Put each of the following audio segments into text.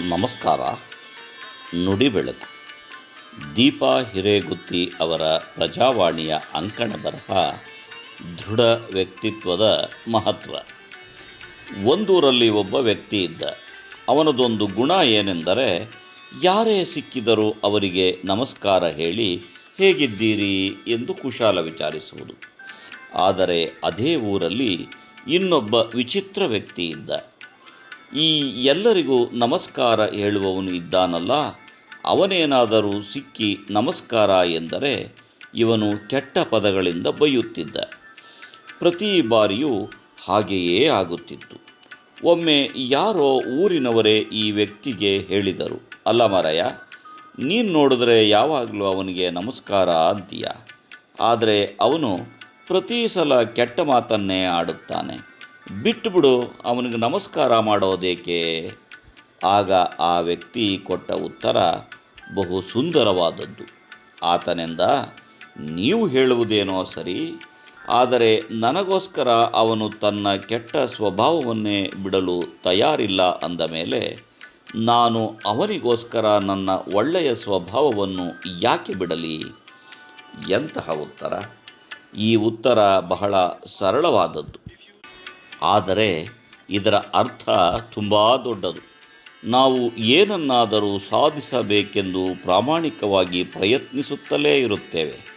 ನಮಸ್ಕಾರ. ನುಡಿ ಬೆಳಕು. ದೀಪಾ ಹಿರೇಗುತ್ತಿ ಅವರ ಪ್ರಜಾವಾಣಿಯ ಅಂಕಣ ಬರಹ ದೃಢ ವ್ಯಕ್ತಿತ್ವದ ಮಹತ್ವ. ಒಂದೂರಲ್ಲಿ ಒಬ್ಬ ವ್ಯಕ್ತಿ ಇದ್ದ. ಅವನದೊಂದು ಗುಣ ಏನೆಂದರೆ, ಯಾರೇ ಸಿಕ್ಕಿದರೂ ಅವರಿಗೆ ನಮಸ್ಕಾರ ಹೇಳಿ, ಹೇಗಿದ್ದೀರಿ? ಎಂದು ಕುಶಾಲ ವಿಚಾರಿಸುವುದು. ಆದರೆ ಅದೇ ಊರಲ್ಲಿ ಇನ್ನೊಬ್ಬ ವಿಚಿತ್ರ ವ್ಯಕ್ತಿ ಇದ್ದ. ಈ ಎಲ್ಲರಿಗೂ ನಮಸ್ಕಾರ ಹೇಳುವವನು ಇದ್ದಾನಲ್ಲ. ಅವನೇನಾದರೂ ಸಿಕ್ಕಿ ನಮಸ್ಕಾರ ಎಂದರೆ ಇವನು ಕೆಟ್ಟ ಪದಗಳಿಂದ ಬೈಯುತ್ತಿದ್ದ. ಪ್ರತಿ ಬಾರಿಯೂ ಹಾಗೆಯೇ ಆಗುತ್ತಿತ್ತು. ಒಮ್ಮೆ ಯಾರೋ ಊರಿನವರೇ ಈ ವ್ಯಕ್ತಿಗೆ ಹೇಳಿದರು, ಅಲ್ಲ ಮಾರಾಯ, ನೀನು ನೋಡಿದ್ರೆ ಯಾವಾಗಲೂ ಅವನಿಗೆ ನಮಸ್ಕಾರ ಅಂತೀಯ. ಆದರೆ ಅವನು ಪ್ರತಿ ಸಲ ಕೆಟ್ಟ ಮಾತನ್ನೇ ಆಡುತ್ತಾನೆ. ಬಿಟ್ಟುಬಿಡು, ಅವನಿಗೆ ನಮಸ್ಕಾರ ಮಾಡೋದೇಕೆ? ಆಗ ಆ ವ್ಯಕ್ತಿ ಕೊಟ್ಟ ಉತ್ತರ ಬಹು ಸುಂದರವಾದದ್ದು. ಆತನೆಂದ, ನೀವು ಹೇಳುವುದೇನೋ ಸರಿ, ಆದರೆ ನನಗೋಸ್ಕರ ಅವನು ತನ್ನ ಕೆಟ್ಟ ಸ್ವಭಾವವನ್ನೇ ಬಿಡಲು ತಯಾರಿಲ್ಲ ಅಂದ ಮೇಲೆ, ನಾನು ಅವನಿಗೋಸ್ಕರ ನನ್ನ ಒಳ್ಳೆಯ ಸ್ವಭಾವವನ್ನು ಯಾಕೆ ಬಿಡಲಿ? ಎಂತಹ ಉತ್ತರ. ಈ ಉತ್ತರ ಬಹಳ ಸರಳವಾದದ್ದು. ಆದರೆ ಇದರ ಅರ್ಥ ತುಂಬ ದೊಡ್ಡದು. ನಾವು ಏನನ್ನಾದರೂ ಸಾಧಿಸಬೇಕೆಂದು ಪ್ರಾಮಾಣಿಕವಾಗಿ ಪ್ರಯತ್ನಿಸುತ್ತಲೇ ಇರುತ್ತೇವೆ.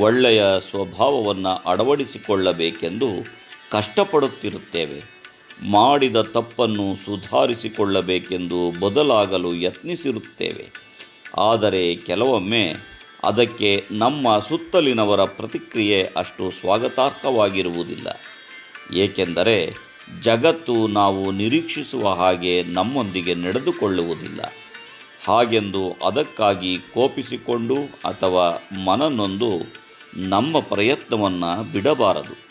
ಒಳ್ಳೆಯ ಸ್ವಭಾವವನ್ನು ಅಳವಡಿಸಿಕೊಳ್ಳಬೇಕೆಂದು ಕಷ್ಟಪಡುತ್ತಿರುತ್ತೇವೆ. ಮಾಡಿದ ತಪ್ಪನ್ನು ಸುಧಾರಿಸಿಕೊಳ್ಳಬೇಕೆಂದು ಬದಲಾಗಲು ಯತ್ನಿಸಿರುತ್ತೇವೆ. ಆದರೆ ಕೆಲವೊಮ್ಮೆ ಅದಕ್ಕೆ ನಮ್ಮ ಸುತ್ತಲಿನವರ ಪ್ರತಿಕ್ರಿಯೆ ಅಷ್ಟು ಸ್ವಾಗತಾರ್ಹವಾಗಿರುವುದಿಲ್ಲ. ಏಕೆಂದರೆ ಜಗತ್ತು ನಾವು ನಿರೀಕ್ಷಿಸುವ ಹಾಗೆ ನಮ್ಮೊಂದಿಗೆ ನಡೆದುಕೊಳ್ಳುವುದಿಲ್ಲ. ಹಾಗೆಂದು ಅದಕ್ಕಾಗಿ ಕೋಪಿಸಿಕೊಂಡು ಅಥವಾ ಮನನೊಂದು ನಮ್ಮ ಪ್ರಯತ್ನವನ್ನು ಬಿಡಬಾರದು.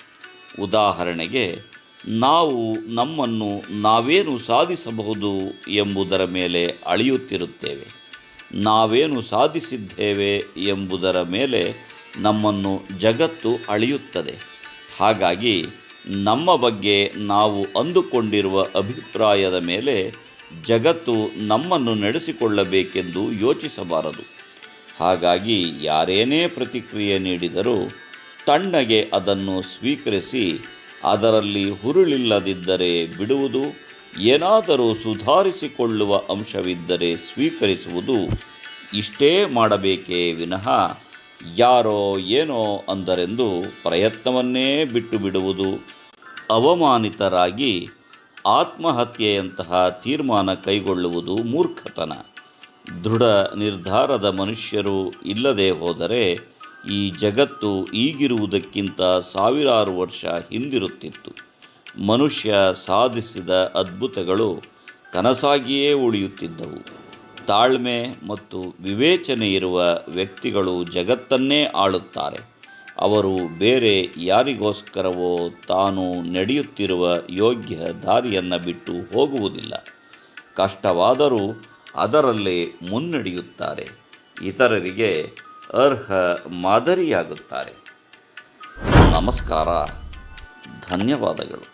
ಉದಾಹರಣೆಗೆ, ನಾವು ನಮ್ಮನ್ನು ನಾವೇನು ಸಾಧಿಸಬಹುದು ಎಂಬುದರ ಮೇಲೆ ಅಳೆಯುತ್ತಿರುತ್ತೇವೆ. ನಾವೇನು ಸಾಧಿಸಿದ್ದೇವೆ ಎಂಬುದರ ಮೇಲೆ ನಮ್ಮನ್ನು ಜಗತ್ತು ಅಳೆಯುತ್ತದೆ. ಹಾಗಾಗಿ ನಮ್ಮ ಬಗ್ಗೆ ನಾವು ಅಂದುಕೊಂಡಿರುವ ಅಭಿಪ್ರಾಯದ ಮೇಲೆ ಜಗತ್ತು ನಮ್ಮನ್ನು ನಡೆಸಿಕೊಳ್ಳಬೇಕೆಂದು ಯೋಚಿಸಬಾರದು. ಹಾಗಾಗಿ ಯಾರೇನೇ ಪ್ರತಿಕ್ರಿಯೆ ನೀಡಿದರೂ ತಣ್ಣಗೆ ಅದನ್ನು ಸ್ವೀಕರಿಸಿ ಅದರಲ್ಲಿ ಹುರುಳಿಲ್ಲದಿದ್ದರೆ ಬಿಡುವುದು, ಏನಾದರೂ ಸುಧಾರಿಸಿಕೊಳ್ಳುವ ಅಂಶವಿದ್ದರೆ ಸ್ವೀಕರಿಸುವುದು ಇಷ್ಟೇ ಮಾಡಬೇಕೇ ವಿನಃ ಯಾರೋ ಏನೋ ಅಂದರೆಂದು ಪ್ರಯತ್ನವನ್ನೇ ಬಿಟ್ಟು ಬಿಡುವುದು ಅವಮಾನಿತರಾಗಿ ಆತ್ಮಹತ್ಯೆಯಂತಹ ತೀರ್ಮಾನ ಕೈಗೊಳ್ಳುವುದು ಮೂರ್ಖತನ. ದೃಢ ನಿರ್ಧಾರದ ಮನುಷ್ಯರು ಇಲ್ಲದೆ ಹೋದರೆ ಈ ಜಗತ್ತು ಈಗಿರುವುದಕ್ಕಿಂತ ಸಾವಿರಾರು ವರ್ಷ ಹಿಂದಿರುತ್ತಿತ್ತು. ಮನುಷ್ಯ ಸಾಧಿಸಿದ ಅದ್ಭುತಗಳು ಕನಸಾಗಿಯೇ ಉಳಿಯುತ್ತಿದ್ದವು. ತಾಳ್ಮೆ ಮತ್ತು ವಿವೇಚನೆ ಇರುವ ವ್ಯಕ್ತಿಗಳು ಜಗತ್ತನ್ನೇ ಆಳುತ್ತಾರೆ. ಅವರು ಬೇರೆ ಯಾರಿಗೋಸ್ಕರವೋ ತಾನು ನಡೆಯುತ್ತಿರುವ ಯೋಗ್ಯ ದಾರಿಯನ್ನು ಬಿಟ್ಟು ಹೋಗುವುದಿಲ್ಲ. ಕಷ್ಟವಾದರೂ ಅದರಲ್ಲೇ ಮುನ್ನಡೆಯುತ್ತಾರೆ. ಇತರರಿಗೆ ಅರ್ಹ ಮಾದರಿಯಾಗುತ್ತಾರೆ. ನಮಸ್ಕಾರ. ಧನ್ಯವಾದಗಳು.